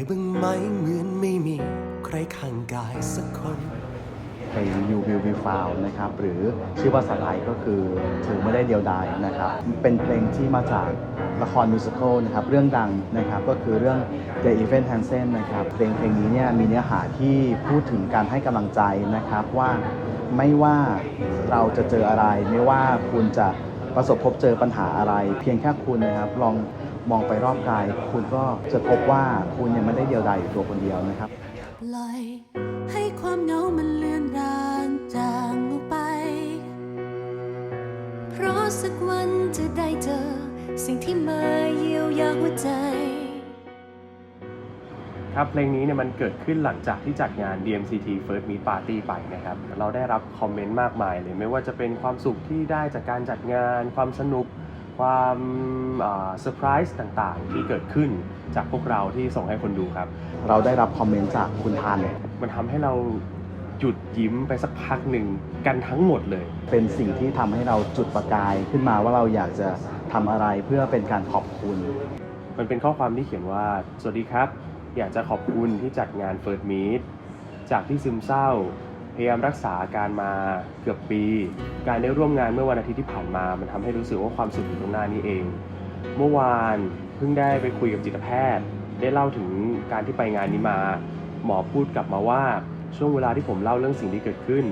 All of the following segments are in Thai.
ยบ้างไหมเหมือนไม่มีใครข้างกายสักคนเพลง You Will Be Found นะครับหรือชื่อภาษายก็คือเธอไม่ได้เดียวดายนะครับเป็นเพลงที่มาจากละครมิวสิควลนะครับเรื่องดังนะครับก็คือเรื่อง The Event Hansen นะครับเพลงเพลงนี้เนี่ยมีเนื้อหาที่พูดถึงการให้กำลังใจนะครับว่า ไม่ว่าเราจะเจออะไร ไม่ว่าคุณจะประสบพบเจอปัญหาอะไร เพียงแค่คุณนะครับ ลองมองไปรอบกาย คุณก็จะพบว่าคุณยังไม่ได้เดียวดายอยู่ตัวคนเดียวนะครับปล่อยให้ความเหงามันเลือนรางจางออกไป เพราะสักวันจะได้เจอ สิ่งที่มาเยียวยาหัวใจ ครับเพลงนี้เนี่ยมันเกิดขึ้นหลังจากที่จัดงาน DMCT First Meet Party ไปนะครับ เราได้รับคอมเมนต์มากมายเลยไม่ว่าจะเป็นความสุขที่ได้จากการจัดงาน ความสนุก ความเซอร์ไพรส์ต่างๆ ที่เกิดขึ้นจากพวกเราที่ส่งให้คนดูครับ เราได้รับคอมเมนต์จากคุณทันมันทำให้เราหยุดยิ้มไปสักพักหนึ่งกันทั้งหมดเลย เป็นสิ่งที่ทำให้เราจุดประกายขึ้นมาว่าเราอยากจะทำอะไรเพื่อเป็นการขอบคุณ มันเป็นข้อความที่เขียนว่า สวัสดีครับ อยากจะขอบคุณที่จัดงาน First Meet จากที่ซึมเศร้า พยายามรักษาอาการมาเกือบปี การได้ร่วมงานเมื่อวันอาทิตย์ที่ผ่านมา มันทำให้รู้สึกว่าความสุขอยู่ตรงหน้านี้เอง เมื่อวานเพิ่งได้ไปคุยกับจิตแพทย์ ได้เล่าถึงการที่ไปงานนี้มา หมอพูดกลับมาว่าช่วงเวลาที่ผมเล่าเรื่องสิ่งที่เกิดขึ้น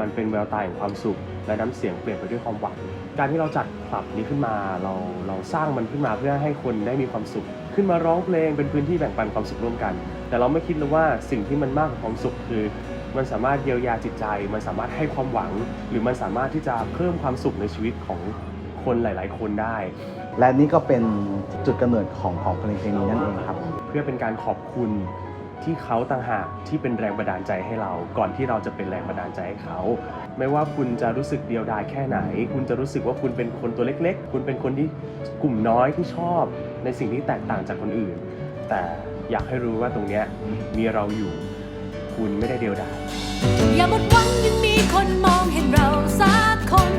มันเป็นแววตาแห่งความสุข และน้ำเสียงเปลี่ยนไปด้วยความหวังการที่เราจัดคลับนี้ขึ้นมาเราเราสร้างมันขึ้นมาเพื่อให้คนได้มีความสุข ขึ้นมาร้องเพลงเป็นพื้นที่แบ่งปันความสุขร่วมกัน แต่เราไม่คิดเลยว่าสิ่งที่มันมากกว่าความสุขคือมันสามารถเยียวยาจิตใจ มันสามารถให้ความหวัง หรือมันสามารถที่จะเพิ่มความสุขในชีวิตของคนหลาย ๆ คนได้ และนี่ก็เป็นจุดกำเนิดของของเพลงเพลงนี้นั่นเองครับ เพื่อเป็นการขอบคุณที่เขาต่างหากที่เป็นแรงบันดาลใจให้เรา ก่อนที่เราจะเป็นแรงบันดาลใจให้เขา ไม่ว่าคุณจะรู้สึกเดียวดายแค่ไหน คุณจะรู้สึกว่าคุณเป็นคนตัวเล็ก ๆ คุณเป็นคนที่กลุ่มน้อยที่ชอบ ในสิ่งที่แตกต่างจากคนอื่น แต่อยากให้รู้ว่าตรงเนี้ยมีเราอยู่คุณไม่ได้เดียวดายอย่าหมดหวังยังมีคนมองเห็นเราสักคน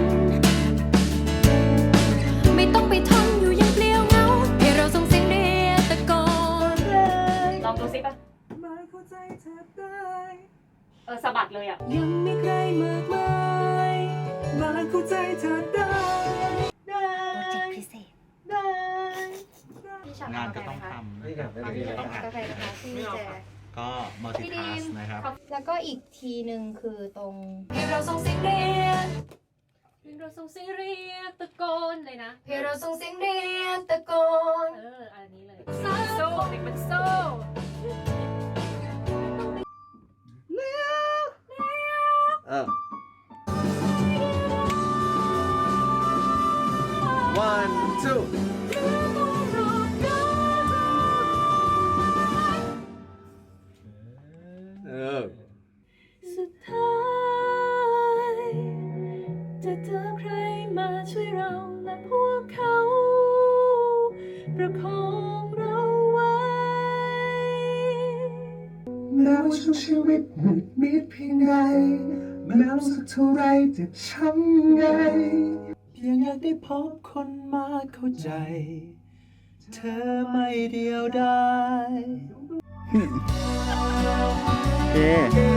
ไม่ต้องไปทนอยู่อยังเปลี่ยวเหงาให้เราส่งเสียงเรียกตะโกนลองดูซิป่ะเออสะบัดเลยอะ ยังมีใครมากมายมาเข้าใจเธอได้ งานก็ต้องทกาแฟนะคะที่แจกก็พี่ดี multitask มนะครับ แล้วก็อีกทีหนึ่งคือตรงให้เราส่งเสียงเรียกำเราส่งเสียงเรียกตะโกนเลยนะให้เราส่งเสียงเรียกตะโกน เออ อันนี้เลย โซ่เด็กเป็นโซ่ เออ one two สุดท้าย จะเจอใครมาช่วยเราและพวกเขา ประคองเราไว้ แม้ว่าช่วงชีวิตหมุดมิดเพียงใดแม้ว่าสักเท่าไรเจ็บช้ำไง เพียงอยากได้พบคนมาเข้าใจ เธอไม่เดียวดายโอเค